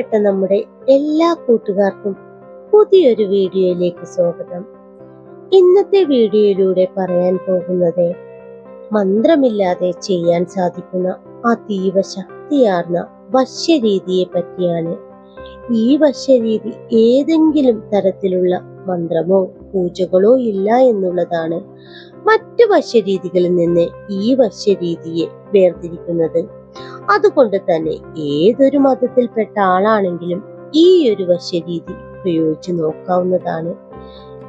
പ്രിയപ്പെട്ട നമ്മുടെ എല്ലാ കൂട്ടുകാർക്കും പുതിയൊരു വീഡിയോയിലേക്ക് സ്വാഗതം. ഇന്നത്തെ വീഡിയോയിലൂടെ പറയാൻ പോകുന്നത് മന്ത്രമില്ലാതെ ചെയ്യാൻ സാധിക്കുന്ന അതീവ ശക്തിയാർന്ന വശ്യരീതിയെ പറ്റിയാണ്. ഈ വശ്യരീതി ഏതെങ്കിലും തരത്തിലുള്ള മന്ത്രമോ പൂജകളോ ഇല്ല എന്നുള്ളതാണ് മറ്റു വശ്യരീതികളിൽ നിന്ന് ഈ വശ്യരീതിയെ വേർതിരിക്കുന്നത്. അതുകൊണ്ട് തന്നെ ഏതൊരു മതത്തിൽപ്പെട്ട ആളാണെങ്കിലും ഈ ഒരു വശ്യരീതി ഉപയോഗിച്ച് നോക്കാവുന്നതാണ്.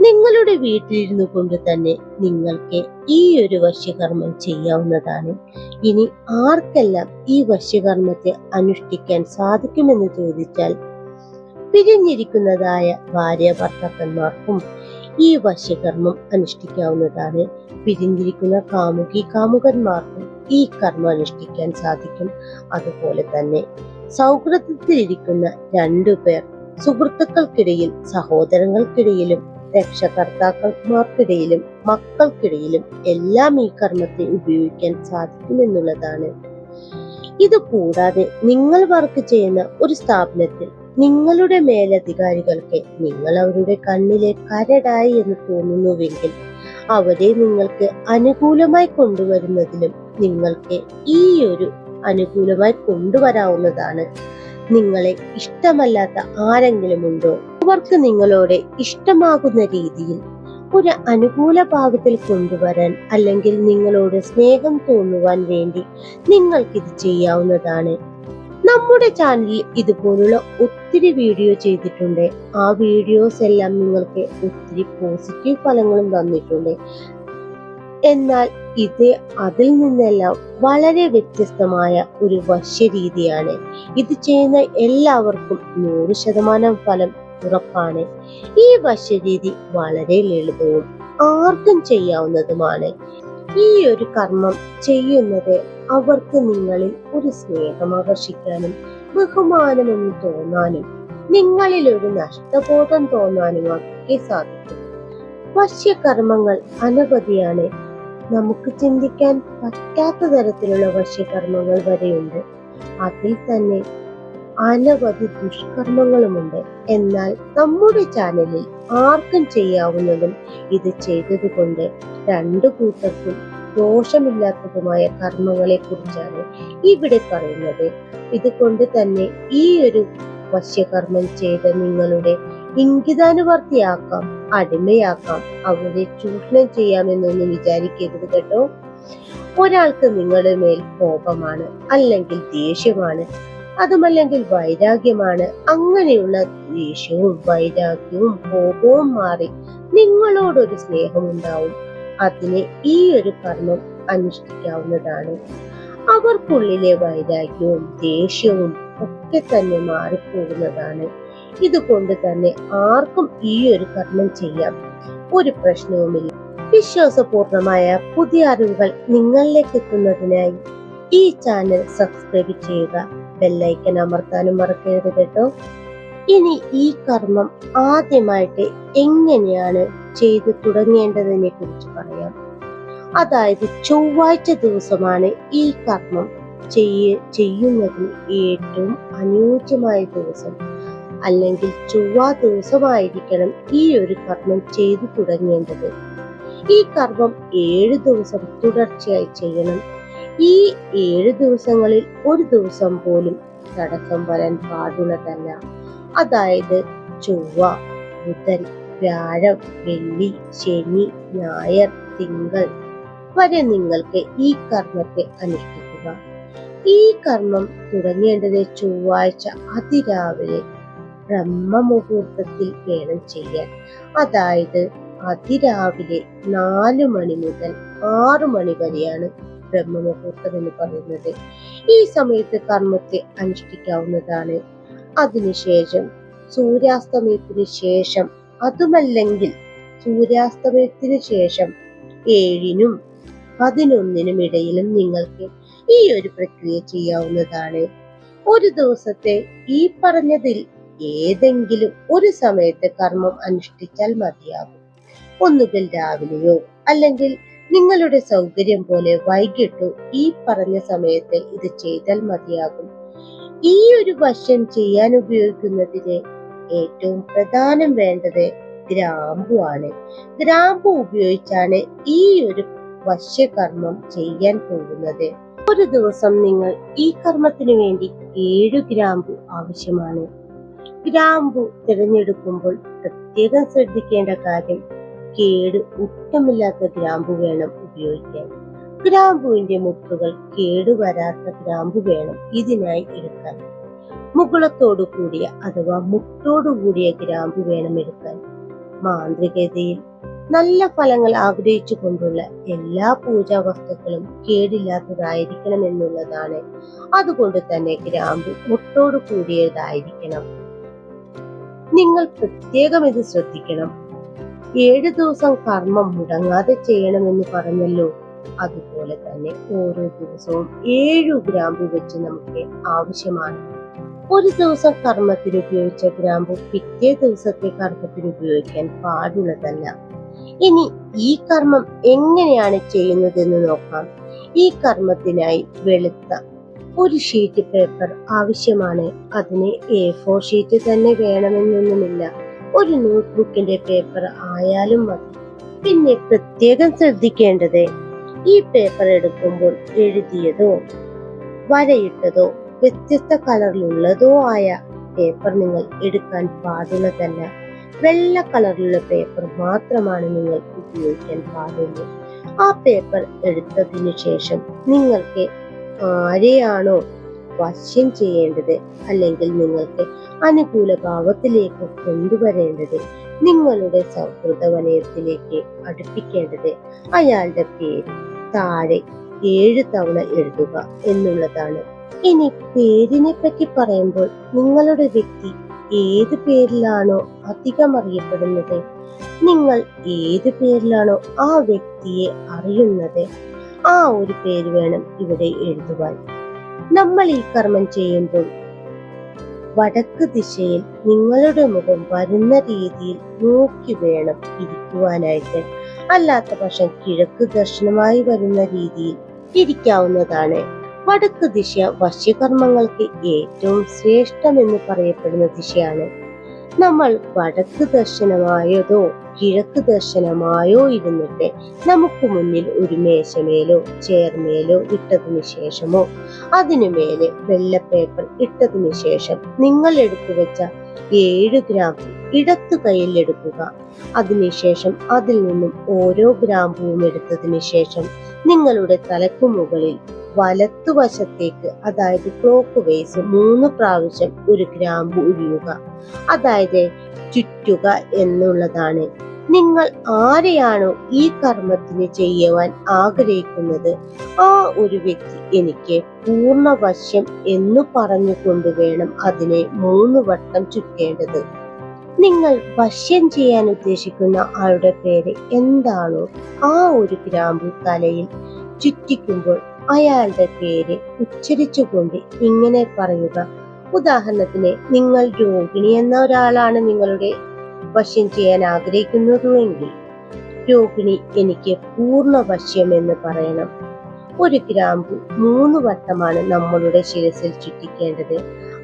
നിങ്ങളുടെ വീട്ടിലിരുന്നു കൊണ്ട് തന്നെ നിങ്ങൾക്ക് ഈ ഒരു വശ്യകർമ്മം ചെയ്യാവുന്നതാണ്. ഇനി ആർക്കെല്ലാം ഈ വശ്യകർമ്മത്തെ അനുഷ്ഠിക്കാൻ സാധിക്കുമെന്ന് ചോദിച്ചാൽ പിരിഞ്ഞിരിക്കുന്നതായ ഭാര്യ ഭർത്താക്കന്മാർക്കും ഈ വശ്യകർമ്മം അനുഷ്ഠിക്കാവുന്നതാണ്. പിരിഞ്ഞിരിക്കുന്ന കാമുകി കാമുകന്മാർക്കും ഈ കർമ്മം അനുഷ്ഠിക്കാൻ സാധിക്കും. അതുപോലെ തന്നെ സൗഹൃദത്തിലിരിക്കുന്ന രണ്ടു പേർ സുഹൃത്തുക്കൾക്കിടയിൽ സഹോദരങ്ങൾക്കിടയിലും രക്ഷകർത്താക്കന്മാർക്കിടയിലും മക്കൾക്കിടയിലും എല്ലാം ഈ കർമ്മത്തെ ഉപയോഗിക്കാൻ സാധിക്കുമെന്നുള്ളതാണ് ഇത് കൂടാതെ നിങ്ങൾ വർക്ക് ചെയ്യുന്ന ഒരു സ്ഥാപനത്തിൽ നിങ്ങളുടെ മേലധികാരികൾക്ക് നിങ്ങൾ അവരുടെ കണ്ണിലെ കരടായി എന്ന് തോന്നുന്നുവെങ്കിൽ അവരെ നിങ്ങൾക്ക് അനുകൂലമായി കൊണ്ടുവരുന്നതിലും നിങ്ങൾക്ക് ഈ ഒരു അനുകൂലമായി കൊണ്ടുവരാവുന്നതാണ്. നിങ്ങളെ ഇഷ്ടമല്ലാത്ത ആരെങ്കിലും ഉണ്ടോ? അവർക്ക് നിങ്ങളോട് ഇഷ്ടമാകുന്ന രീതിയിൽ ഒരു അനുകൂല ഭാവത്തിൽ കൊണ്ടുവരാൻ അല്ലെങ്കിൽ നിങ്ങളോട് സ്നേഹം തോന്നുവാൻ വേണ്ടി നിങ്ങൾക്കിത് ചെയ്യാവുന്നതാണ്. നമ്മുടെ ചാനലിൽ ഇതുപോലുള്ള ഒത്തിരി വീഡിയോ ചെയ്തിട്ടുണ്ട്. ആ വീഡിയോസ് എല്ലാം നിങ്ങൾക്ക് ഒത്തിരി പോസിറ്റീവ് ഫലങ്ങളും തന്നിട്ടുണ്ട്. എന്നാൽ ഇത് അതിൽ നിന്നെല്ലാം വളരെ വ്യത്യസ്തമായ ഒരു വശ്യരീതിയാണ് ഇത് ചെയ്യുന്ന എല്ലാവർക്കും നൂറ് ശതമാനം ഫലം ഉറപ്പാണ്. ഈ വശ്യരീതി വളരെ ലളിതവും ആർക്കും ചെയ്യാവുന്നതുമാണ്. ഈ ഒരു കർമ്മം ചെയ്യുന്നത് അവർക്ക് നിങ്ങളിൽ ഒരു സ്നേഹം ആകർഷിക്കാനും ബഹുമാനമെന്ന് തോന്നാനും നിങ്ങളിൽ ഒരു നഷ്ടബോധം തോന്നാനും ഒക്കെ സാധിക്കും. വശ്യകർമ്മങ്ങൾ അനവധിയാണ്. നമുക്ക് ചിന്തിക്കാൻ പറ്റാത്ത തരത്തിലുള്ള വശ്യകർമ്മങ്ങൾ വരെയുണ്ട്. അതിൽ തന്നെ അനവധി ദുഷ്കർമ്മങ്ങളുമുണ്ട്. എന്നാൽ നമ്മുടെ ചാനലിൽ ആർക്കും ചെയ്യാവുന്നതും ഇത് ചെയ്തതുകൊണ്ട് രണ്ടു കൂട്ടർക്കും ദോഷമില്ലാത്തതുമായ കർമ്മങ്ങളെ കുറിച്ചാണ് ഇവിടെ പറയുന്നത്. ഇതുകൊണ്ട് തന്നെ ഈ ഒരു വശ്യകർമ്മം ചെയ്ത നിങ്ങളുടെ ഇംഗിതാനുവർത്തിയാക്കാം അടിമയാക്കാം അവരെ ചൂഷണം ചെയ്യാമെന്നൊന്നും വിചാരിക്കരുത് കേട്ടോ. ഒരാൾക്ക് നിങ്ങളുടെ മേൽ കോപമാണ് അല്ലെങ്കിൽ ദേഷ്യമാണ് അതുമല്ലെങ്കിൽ വൈരാഗ്യമാണ് അങ്ങനെയുള്ള ദേഷ്യവും വൈരാഗ്യവും കോപവും മാറി നിങ്ങളോടൊരു സ്നേഹമുണ്ടാവും. അതിന് ഈ ഒരു കർമ്മം അനുഷ്ഠിക്കാവുന്നതാണ്. അവർക്കുള്ളിലെ വൈരാഗ്യവും ദേഷ്യവും ഒക്കെ തന്നെ മാറിപ്പോകുന്നതാണ്. ഇതുകൊണ്ട് തന്നെ ആർക്കും ഈ ഒരു കർമ്മം ചെയ്യാം. ഒരു പ്രശ്നവുമില്ല. വിശ്വാസപൂർണമായ പുതിയ അറിവുകൾ നിങ്ങളിലേക്ക് എത്തുന്നതിനായി ഈ ചാനൽ സബ്സ്ക്രൈബ് ചെയ്യുക. ബെല്ലൈക്കൻ അമർത്താനും മറക്കരുത് കേട്ടോ. ഇനി ഈ കർമ്മം ആദ്യമായിട്ട് എങ്ങനെയാണ് ചെയ്തു തുടങ്ങേണ്ടതിനെ കുറിച്ച് പറയാം. അതായത് ചൊവ്വാഴ്ച ദിവസമാണ് ഈ കർമ്മം ചെയ്യ ചെയ്യുന്നതിന് ഏറ്റവും അനുയോജ്യമായ ദിവസം. അല്ലെങ്കിൽ ചൊവ്വാ ദിവസമായിരിക്കണം ഈ ഒരു കർമ്മം ചെയ്തു തുടങ്ങേണ്ടത്. ഈ കർമ്മം ഏഴ് ദിവസം തുടർച്ചയായി ചെയ്യണം. ഈ ഏഴ് ദിവസങ്ങളിൽ ഒരു ദിവസം പോലും തടസ്സം വരാൻ പാടുള്ളതല്ല. അതായത് ചൊവ്വ ബുധൻ വ്യാഴം വെള്ളി ശനി ഞായർ തിങ്കൾ വരെ നിങ്ങൾക്ക് ഈ കർമ്മത്തെ അനുഷ്ഠിക്കുക. ഈ കർമ്മം തുടങ്ങേണ്ടത് ചൊവ്വാഴ്ച അതിരാവിലെ ബ്രഹ്മമുഹൂർത്തത്തിൽ വേണം ചെയ്യാൻ. അതായത് അതിരാവിലെ നാല് മണി മുതൽ ആറു മണി വരെയാണ് ബ്രഹ്മമുഹൂർത്തം എന്ന് പറയുന്നത്. ഈ സമയത്ത് കർമ്മത്തെ അനുഷ്ഠിക്കാവുന്നതാണ്. അതിനുശേഷം സൂര്യാസ്തമയത്തിന് ശേഷം അതുമല്ലെങ്കിൽ സൂര്യാസ്തമയത്തിന് ശേഷം ഏഴിനും പതിനൊന്നിനും ഇടയിലും നിങ്ങൾക്ക് ഈ ഒരു പ്രക്രിയ ചെയ്യാവുന്നതാണ്. ഒരു ദിവസത്തെ ഈ പറഞ്ഞതിൽ ഏതെങ്കിലും ഒരു സമയത്ത് കർമ്മം അനുഷ്ഠിച്ചാൽ മതിയാകും. ഒന്നുകിൽ രാവിലെയോ അല്ലെങ്കിൽ നിങ്ങളുടെ സൗകര്യം പോലെ വൈകിട്ടോ ഈ പറഞ്ഞ സമയത്ത് ഇത് ചെയ്താൽ മതിയാകും. ഈ ഒരു വശം ചെയ്യാൻ ഉപയോഗിക്കുന്നതിന് ഏറ്റവും പ്രധാനം വേണ്ടത് ഗ്രാമ്പു ആണ്. ഗ്രാമ്പു ഉപയോഗിച്ചാണ് ഈ ഒരു വശ്യകർമ്മം ചെയ്യാൻ പോകുന്നത്. ഒരു ദിവസം നിങ്ങൾ ഈ കർമ്മത്തിന് വേണ്ടി ഏഴു ഗ്രാമ്പു ആവശ്യമാണ്. ഗ്രാമ്പു തിരഞ്ഞെടുക്കുമ്പോൾ പ്രത്യേകം ശ്രദ്ധിക്കേണ്ട കാര്യം കേട് ഒട്ടുമില്ലാത്ത ഗ്രാമ്പു വേണം ഉപയോഗിക്കാൻ. ഗ്രാമ്പുവിന്റെ മുട്ടുകൾ കേടുവരാത്ത ഗ്രാമ്പു വേണം ഇതിനായി എടുക്കാൻ. മുകുളത്തോടു കൂടിയ അഥവാ മുട്ടോടു കൂടിയ ഗ്രാമ്പു വേണം എടുക്കാൻ. മാന്ത്രികതയിൽ നല്ല ഫലങ്ങൾ ആഗ്രഹിച്ചു കൊണ്ടുള്ള എല്ലാ പൂജാ വസ്തുക്കളും കേടില്ലാത്തതായിരിക്കണം എന്നുള്ളതാണ് അതുകൊണ്ട് തന്നെ ഗ്രാമ്പു മുട്ടോടു കൂടിയതായിരിക്കണം. നിങ്ങൾ പ്രത്യേകം ഇത് ശ്രദ്ധിക്കണം. ഏഴു ദിവസം കർമ്മം മുടങ്ങാതെ ചെയ്യണമെന്ന് പറഞ്ഞല്ലോ. അതുപോലെ തന്നെ ഓരോ ദിവസവും ഏഴു ഗ്രാമ്പു വെച്ച് നമുക്ക് ആവശ്യമാണ്. ഒരു ദിവസം കർമ്മത്തിന് ഉപയോഗിച്ച ഗ്രാമ്പു പിറ്റേ ദിവസത്തെ കർമ്മത്തിന് ഉപയോഗിക്കാൻ പാടുള്ളതല്ല. ഇനി ഈ കർമ്മം എങ്ങനെയാണ് ചെയ്യുന്നതെന്ന് നോക്കാം. ഈ കർമ്മത്തിനായി വെളുത്ത ഒരു ഷീറ്റ് പേപ്പർ ആവശ്യമാണ്. അതിന് എ ഫോർ ഷീറ്റ് തന്നെ വേണമെന്നൊന്നുമില്ല. ഒരു നോട്ട്ബുക്കിന്റെ പേപ്പർ ആയാലും മതി. പിന്നെ പ്രത്യേകം ശ്രദ്ധിക്കേണ്ടത് ഈ പേപ്പർ എടുക്കുമ്പോൾ എഴുതിയതോ വരയിട്ടതോ വ്യത്യസ്ത കളറിലുള്ളതോ ആയ പേപ്പർ നിങ്ങൾ എടുക്കാൻ പാടുള്ളതല്ല. വെള്ള കളറിലുള്ള പേപ്പർ മാത്രമാണ് നിങ്ങൾ ഉപയോഗിക്കാൻ പാടുള്ളൂ. ആ പേപ്പർ എടുത്തതിനു ശേഷം നിങ്ങൾക്ക് ആരെയാണോ വശ്യം ചെയ്യേണ്ടത് അല്ലെങ്കിൽ നിങ്ങൾക്ക് അനുകൂല ഭാവത്തിലേക്ക് കൊണ്ടുവരേണ്ടത് നിങ്ങളുടെ സൗഹൃദ വലയത്തിലേക്ക് അടുപ്പിക്കേണ്ടത് അയാളുടെ പേര് താഴെ ഏഴ് തവണ എഴുതുക എന്നുള്ളതാണ്. ഇനി പേരിനെ പറ്റി പറയുമ്പോൾ നിങ്ങളുടെ വ്യക്തി ഏത് പേരിലാണോ അധികം അറിയപ്പെടുന്നത് നിങ്ങൾ ഏത് പേരിലാണോ ആ വ്യക്തിയെ അറിയുന്നത്? ആ ഒരു പേര് വേണം ഇവിടെ എഴുതുവാൻ. നമ്മൾ ഈ കർമ്മം ചെയ്യുമ്പോൾ വടക്ക് ദിശയിൽ നിങ്ങളുടെ മുഖം വരുന്ന രീതിയിൽ നോക്കി വേണം ഇരിക്കുവാനായിട്ട്. അല്ലാത്ത പക്ഷം കിഴക്ക് ദർശനമായി വരുന്ന രീതിയിൽ ഇരിക്കാവുന്നതാണ്. വടക്ക് ദിശ വശ്യകർമ്മങ്ങൾക്ക് ഏറ്റവും ശ്രേഷ്ഠമെന്ന് പറയപ്പെടുന്ന ദിശയാണ്. നമ്മൾ വടക്ക് ദർശനമായതോ കിഴക്ക് ദർശനമായോ ഇരുന്നിട്ട് നമുക്ക് മുന്നിൽ ഒരു മേശമേലോ ചേർമേലോ ഇട്ടതിനു ശേഷമോ അതിനു മേലെ വെള്ള പേപ്പർ ഇട്ടതിനു ശേഷം നിങ്ങൾ എടുത്തു വെച്ച ഏഴ് ഗ്രാം ഇടത്തു കയ്യിലെടുക്കുക അതിനുശേഷം അതിൽ നിന്നും ഓരോ ഗ്രാമ്പുവും എടുത്തതിനു ശേഷം നിങ്ങളുടെ തലക്കു മുകളിൽ വലത്തുവശത്തേക്ക് അതായത് ക്ലോക്ക് വേസ് മൂന്ന് പ്രാവശ്യം ഒരു ഗ്രാമ്പു ഉഴിയുക അതായത് ചുറ്റുക എന്നുള്ളതാണ്. നിങ്ങൾ ആരെയാണോ ഈ കർമ്മത്തിന് ചെയ്യുവാൻ ആഗ്രഹിക്കുന്നത്? ആ ഒരു വ്യക്തി എനിക്ക് പൂർണവശ്യം എന്ന് പറഞ്ഞുകൊണ്ട് വേണം അതിനെ മൂന്ന് വട്ടം ചുറ്റേണ്ടത്. നിങ്ങൾ വശ്യം ചെയ്യാൻ ഉദ്ദേശിക്കുന്ന ആളുടെ പേര് എന്താണോ ആ ഒരു ഗ്രാമ്പു തലയിൽ ചുറ്റിക്കുമ്പോൾ അയാളുടെ പേര് ഉച്ചരിച്ചുകൊണ്ട് ഇങ്ങനെ പറയുക. ഉദാഹരണത്തിന് നിങ്ങൾ രോഹിണി എന്ന ഒരാളാണ് നിങ്ങളുടെ വശ്യം ചെയ്യാൻ ആഗ്രഹിക്കുന്നതുവെങ്കിൽ രോഹിണി എനിക്ക് പൂർണ വശ്യം എന്ന് പറയണം. ഒരു ഗ്രാമ്പു മൂന്ന് വട്ടമാണ് നമ്മളുടെ ശിരസിൽ ചുറ്റിക്കേണ്ടത്.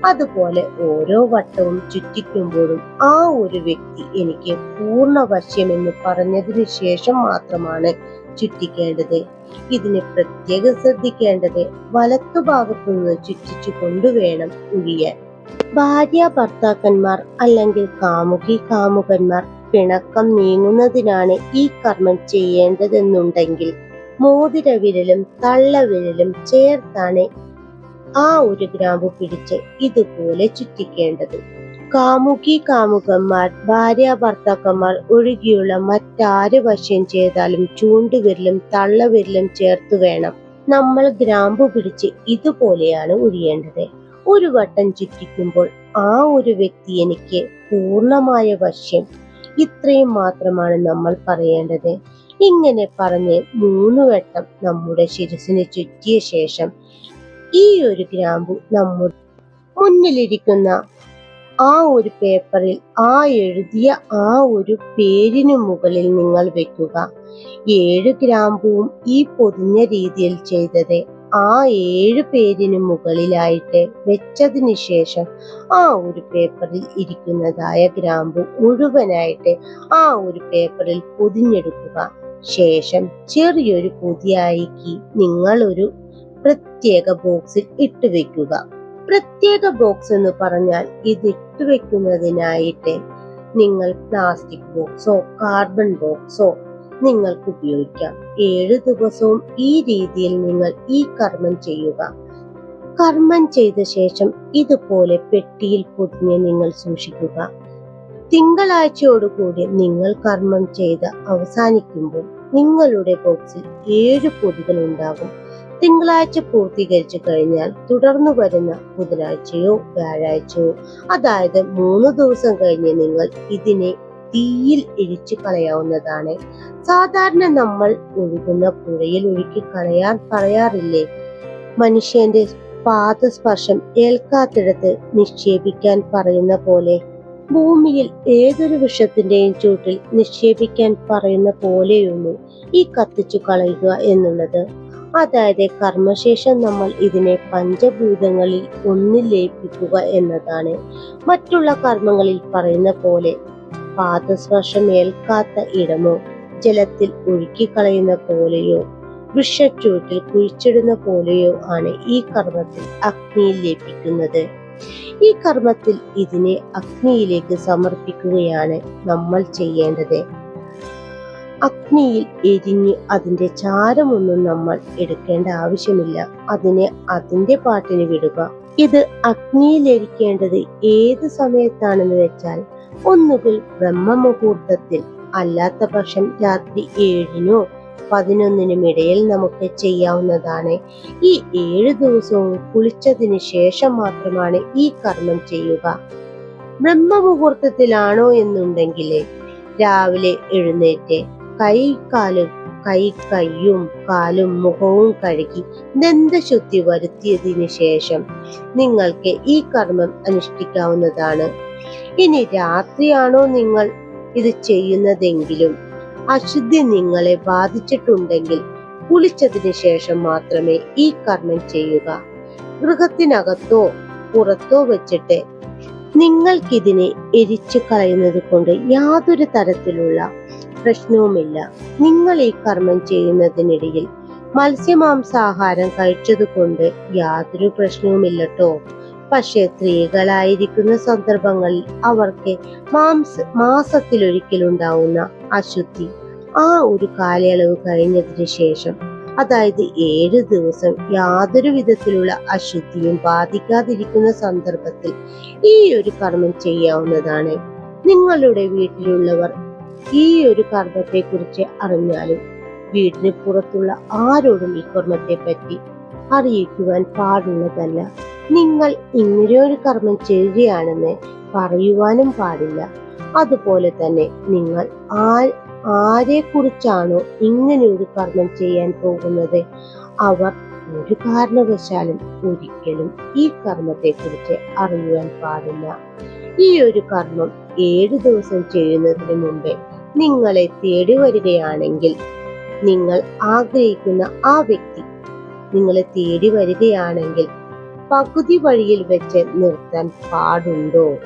അതുപോലെ ഓരോ വട്ടവും ചുറ്റിക്കുമ്പോഴും ആ ഒരു വ്യക്തി എനിക്ക് പൂർണ വശ്യം എന്ന് പറഞ്ഞതിന് ശേഷം മാത്രമാണ് ചുറ്റിക്കേണ്ടത്. ഇതിന് പ്രത്യേകം ശ്രദ്ധിക്കേണ്ടത് വലത്തുഭാഗത്തു നിന്ന് ചുറ്റിച്ചു കൊണ്ടുവേണം ഉഴിയാൻ ഭാര്യ ഭർത്താക്കന്മാർ അല്ലെങ്കിൽ കാമുകി കാമുകന്മാർ പിണക്കം നീങ്ങുന്നതിനാണ് ഈ കർമ്മം ചെയ്യേണ്ടതെന്നുണ്ടെങ്കിൽ മോതിര വിരലും തള്ളവിരലും ചേർത്താണ് ആ ഒരു ഗ്രാമ്പു പിടിച്ച് ഇതുപോലെ ചുറ്റിക്കേണ്ടത്. കാമുകി കാമുകന്മാർ ഭാര്യ ഭർത്താക്കന്മാർ ഒഴികെയുള്ള മറ്റാര് വശം ചെയ്താലും ചൂണ്ടുവിരലും തള്ളവിരലും ചേർത്ത് വേണം. നമ്മൾ ഗ്രാമ്പു പിടിച്ച് ഇതുപോലെയാണ് ഒഴിയേണ്ടത്. ഒരു വട്ടം ചുറ്റിക്കുമ്പോൾ ആ ഒരു വ്യക്തി എനിക്ക് പൂർണമായ വശ്യം ഇത്രയും മാത്രമാണ് നമ്മൾ പറയേണ്ടത്. ഇങ്ങനെ പറഞ്ഞ് മൂന്ന് വട്ടം നമ്മുടെ ശിരസിനെ ചുറ്റിയ ശേഷം ഈ ഒരു ഗ്രാമ്പു നമ്മുടെ മുന്നിലിരിക്കുന്ന ആ ഒരു പേപ്പറിൽ ആ എഴുതിയ ആ ഒരു പേരിനു മുകളിൽ നിങ്ങൾ വെക്കുക. ഏഴ് ഗ്രാമ്പുവും ഈ പൊതിഞ്ഞ രീതിയിൽ ചെയ്തത് ആ ഏഴ് പേരിന് മുകളിലായിട്ട് വെച്ചതിന് ശേഷം ആ ഒരു പേപ്പറിൽ ഇരിക്കുന്നതായ ഗ്രാമ്പു മുഴുവനായിട്ട് ആ ഒരു പേപ്പറിൽ പൊതിഞ്ഞെടുക്കുക. ശേഷം ചെറിയൊരു പൊതിയായിക്ക് നിങ്ങളൊരു പ്രത്യേക ബോക്സിൽ ഇട്ടുവെക്കുക പ്രത്യേക ബോക്സ് എന്ന് പറഞ്ഞാൽ ഇത് വെക്കുന്നതിനായിട്ട് നിങ്ങൾ പ്ലാസ്റ്റിക് ബോക്സോ കാർബൺ ബോക്സോ നിങ്ങൾക്ക് ഉപയോഗിക്കാം. ഏഴ് ദിവസവും ഈ രീതിയിൽ നിങ്ങൾ ഈ കർമ്മം ചെയ്യുക. കർമ്മം ചെയ്ത ശേഷം ഇതുപോലെ പെട്ടിയിൽ പൊതിഞ്ഞ് നിങ്ങൾ സൂക്ഷിക്കുക. തിങ്കളാഴ്ചയോടുകൂടി നിങ്ങൾ കർമ്മം ചെയ്ത് അവസാനിക്കുമ്പോൾ നിങ്ങളുടെ ബോക്സിൽ ഏഴ് പൊതികൾ ഉണ്ടാകും. തിങ്കളാഴ്ച പൂർത്തീകരിച്ചു കഴിഞ്ഞാൽ തുടർന്നു വരുന്ന ബുധനാഴ്ചയോ വ്യാഴാഴ്ചയോ അതായത് മൂന്ന് ദിവസം കഴിഞ്ഞ് നിങ്ങൾ ഇതിനെ തീയിൽ ഇഴിച്ചു കളയാവുന്നതാണ്. സാധാരണ നമ്മൾ ഒഴുകുന്ന പുഴയിൽ ഒഴുക്കി കളയാൻ പറയാറില്ലേ? മനുഷ്യന്റെ പാദസ്പർശം ഏൽക്കാത്തിടത്ത് നിക്ഷേപിക്കാൻ പറയുന്ന പോലെ ഭൂമിയിൽ ഏതൊരു വിഷത്തിന്റെയും ചൂട്ടിൽ നിക്ഷേപിക്കാൻ പറയുന്ന പോലെയുള്ളൂ ഈ കത്തിച്ചു കളയുക എന്നുള്ളത്. അതായത് കർമ്മശേഷം നമ്മൾ ഇതിനെ പഞ്ചഭൂതങ്ങളിൽ ഒന്നിൽ ലയിപ്പിക്കുക എന്നതാണ്. മറ്റുള്ള കർമ്മങ്ങളിൽ പറയുന്ന പോലെ പാദസ്പർശം ഏൽക്കാത്ത ഇടമോ ജലത്തിൽ ഒഴുക്കിക്കളയുന്ന പോലെയോ വൃക്ഷച്ചൂട്ടിൽ കുഴിച്ചിടുന്ന പോലെയോ ആണ് ഈ കർമ്മത്തിൽ അഗ്നിയിൽ ലയിപ്പിക്കുന്നത്. ഈ കർമ്മത്തിൽ ഇതിനെ അഗ്നിയിലേക്ക് സമർപ്പിക്കുകയാണ് നമ്മൾ ചെയ്യേണ്ടത്. അഗ്നിയിൽ എരിഞ്ഞ് അതിന്റെ ചാരമൊന്നും നമ്മൾ എടുക്കേണ്ട ആവശ്യമില്ല. അതിനെ അതിന്റെ പാട്ടിന് വിടുക. ഇത് അഗ്നിയിൽ എരിക്കേണ്ടത് ഏത് സമയത്താണെന്ന് വെച്ചാൽ ഒന്നുകിൽ ബ്രഹ്മമുഹൂർത്തത്തിൽ അല്ലാത്ത പക്ഷം രാത്രി ഏഴിനോ പതിനൊന്നിനും ഇടയിൽ നമുക്ക് ചെയ്യാവുന്നതാണ്. ഈ ഏഴ് ദിവസവും കുളിച്ചതിന് ശേഷം മാത്രമാണ് ഈ കർമ്മം ചെയ്യുക. ബ്രഹ്മമുഹൂർത്തത്തിലാണോ എന്നുണ്ടെങ്കിൽ രാവിലെ എഴുന്നേറ്റ് കൈ കാലും കൈ കൈയും കാലും മുഖവും കഴുകി ദന്തശുദ്ധി വരുത്തിയതിനു ശേഷം നിങ്ങൾക്ക് ഈ കർമ്മം അനുഷ്ഠിക്കാവുന്നതാണ്. ഇനി രാത്രിയാണോ നിങ്ങൾ ഇത് ചെയ്യുന്നതെങ്കിലും അശുദ്ധി നിങ്ങളെ ബാധിച്ചിട്ടുണ്ടെങ്കിൽ കുളിച്ചതിനു ശേഷം മാത്രമേ ഈ കർമ്മം ചെയ്യുക. ഗൃഹത്തിനകത്തോ പുറത്തോ വെച്ചിട്ട് നിങ്ങൾക്കിതിനെ എരിച്ചു കളയുന്നത് കൊണ്ട് യാതൊരു തരത്തിലുള്ള പ്രശ്നവുമില്ല. നിങ്ങൾ ഈ കർമ്മം ചെയ്യുന്നതിനിടയിൽ മത്സ്യമാംസാഹാരം കഴിച്ചതുകൊണ്ട് യാതൊരു പ്രശ്നവുമില്ലട്ടോ. പക്ഷെ സ്ത്രീകളായിരിക്കുന്ന സന്ദർഭങ്ങളിൽ അവർക്ക് മാംസ മാസത്തിലൊരിക്കലുണ്ടാവുന്ന അശുദ്ധി ആ ഒരു കാലയളവ് കഴിഞ്ഞതിന് ശേഷം അതായത് ഏഴ് ദിവസം യാതൊരു വിധത്തിലുള്ള അശുദ്ധിയും ബാധിക്കാതിരിക്കുന്ന സന്ദർഭത്തിൽ ഈ ഒരു കർമ്മം ചെയ്യാവുന്നതാണ്. നിങ്ങളുടെ വീട്ടിലുള്ളവർ ഈ ഒരു കർമ്മത്തെ കുറിച്ച് അറിഞ്ഞാലും വീടിന് പുറത്തുള്ള ആരോടും ഈ കർമ്മത്തെ പറ്റി അറിയിക്കുവാൻ പാടുള്ളതല്ല. നിങ്ങൾ ഇങ്ങനെ ഒരു കർമ്മം ചെയ്യുകയാണെന്ന് പറയുവാനും പാടില്ല. അതുപോലെ തന്നെ നിങ്ങൾ ആ ആരെ കുറിച്ചാണോ ഇങ്ങനെ ഒരു കർമ്മം ചെയ്യാൻ പോകുന്നത്? അവർ ഒരു കാരണവശാലും ഒരിക്കലും ഈ കർമ്മത്തെ കുറിച്ച് അറിയുവാൻ പാടില്ല. ഈ ഒരു കർമ്മം ഏഴു ദിവസം ചെയ്യുന്നതിന് മുമ്പേ നിങ്ങളെ തേടി വരികയാണെങ്കിൽ നിങ്ങൾ ആഗ്രഹിക്കുന്ന ആ വ്യക്തി നിങ്ങളെ തേടി വരികയാണെങ്കിൽ പകുതി വഴിയിൽ വെച്ച് നിർത്താൻ പാടുണ്ടോ?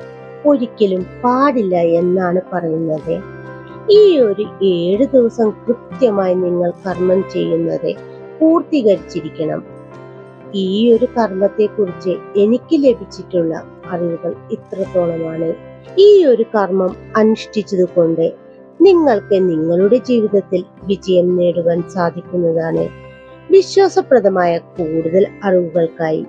ഒരിക്കലും പാടില്ല എന്നാണ് പറയുന്നത്. ഈ ഒരു ഏഴ് ദിവസം കൃത്യമായി നിങ്ങൾ കർമ്മം ചെയ്യുന്നത് പൂർത്തീകരിച്ചിരിക്കണം. ഈ ഒരു കർമ്മത്തെ കുറിച്ച് എനിക്ക് ലഭിച്ചിട്ടുള്ള അറിവുകൾ ഇത്രത്തോളമാണ്. ഈ ഒരു കർമ്മം അനുഷ്ഠിച്ചതുകൊണ്ട് നിങ്ങൾക്ക് നിങ്ങളുടെ ജീവിതത്തിൽ വിജയം നേടുവാൻ സാധിക്കുന്നതാണ്. വിശ്വാസപ്രദമായ കൂടുതൽ അറിവുകൾക്കായി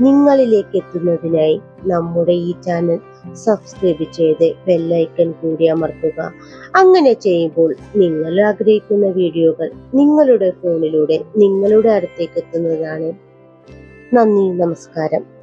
നിങ്ങളിലേക്ക് എത്തുന്നതിനായി നമ്മുടെ ഈ ചാനൽ സബ്സ്ക്രൈബ് ചെയ്ത് ബെല്ലൈക്കൺ കൂടി അമർത്തുക. അങ്ങനെ ചെയ്യുമ്പോൾ നിങ്ങൾ ആഗ്രഹിക്കുന്ന വീഡിയോകൾ നിങ്ങളുടെ ഫോണിലൂടെ നിങ്ങളുടെ അടുത്തേക്ക് എത്തുന്നതാണ്. നന്ദി നമസ്കാരം.